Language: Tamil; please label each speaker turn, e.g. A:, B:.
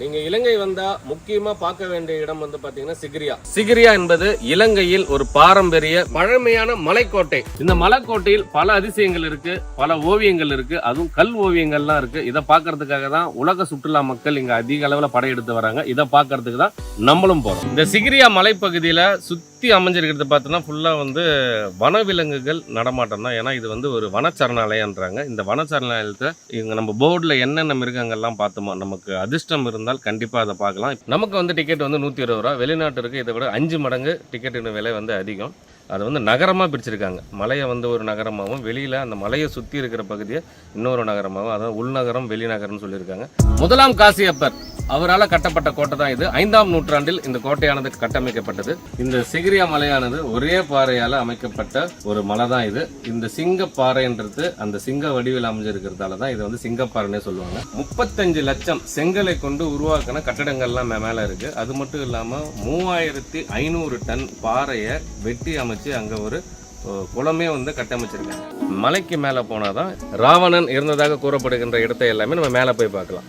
A: நீங்க இலங்கை வந்தா முக்கியமா பார்க்க வேண்டிய இடம் வந்து பாத்தீங்கன்னா சிகிரியா. சிகிரியா என்பது இலங்கையில் ஒரு பாரம்பரிய பழமையான மலைக்கோட்டை. இந்த மலைக்கோட்டையில் பல அதிசயங்கள் இருக்கு பல ஓவியங்கள் இருக்கு அதுவும் கல் ஓவியங்கள்லாம் இருக்கு. இதை பாக்குறதுக்காக தான் உலக சுற்றுலா மக்கள் இங்க அதிக அளவுல படையெடுத்து வராங்க. இதை பாக்குறதுக்கு தான் நம்மளும் போறோம். இந்த சிகிரியா மலைப்பகுதியில சுத்தி சுற்றி அமைஞ்சிருக்கிறது பார்த்தோன்னா ஃபுல்லாக வந்து வனவிலங்குகள் நடமாட்டம் தான். ஏன்னா இது வந்து ஒரு வனச்சரணாலயன்றாங்க இந்த வனச்சரணாலயத்தை இங்கே நம்ம போர்டில் என்னென்ன மிருகங்கள்லாம் பார்த்தோமோ நமக்கு அதிர்ஷ்டம் இருந்தால் கண்டிப்பாக அதை பார்க்கலாம். நமக்கு வந்து டிக்கெட் வந்து நூற்றி இருபது ரூபா. வெளிநாட்டிற்கு இதை விட அஞ்சு மடங்கு டிக்கெட்டின் விலை வந்து அதிகம். அதை வந்து நகரமாக பிரிச்சிருக்காங்க. மலையை வந்து ஒரு நகரமாகவும் வெளியில் அந்த மலையை சுற்றி இருக்கிற பகுதியை இன்னொரு நகரமாகவும் அதாவது உள்நகரம் வெளிநகரம்னு சொல்லியிருக்காங்க. முதலாம் காசியப்பர். அவரால் கட்டப்பட்ட கோட்டை தான் இது. ஐந்தாம் நூற்றாண்டில் இந்த கோட்டையானது கட்டமைக்கப்பட்டது. இந்த சிகிரியா மலையானது ஒரே பாறையால் அமைக்கப்பட்ட ஒரு மலை தான் இது. இந்த சிங்க பாறைன்றது அந்த சிங்க வடிவில் அமைஞ்சிருக்கிறதால தான் இதை வந்து சிங்கப்பாறைன்னே சொல்லுவாங்க. முப்பத்தஞ்சு லட்சம் செங்கலை கொண்டு உருவாக்கின கட்டடங்கள்லாம் மேலே இருக்கு. அது மட்டும் இல்லாமல் மூவாயிரத்தி ஐநூறு டன் பாறையை வெட்டி அமைச்சு அங்கே ஒரு குளமே வந்து கட்டமைச்சிருக்காங்க. மலைக்கு மேல போனாதான் ராவணன் இருந்ததாக கூறப்படுகின்ற இடத்தை எல்லாமே நம்ம மேலே போய் பார்க்கலாம்.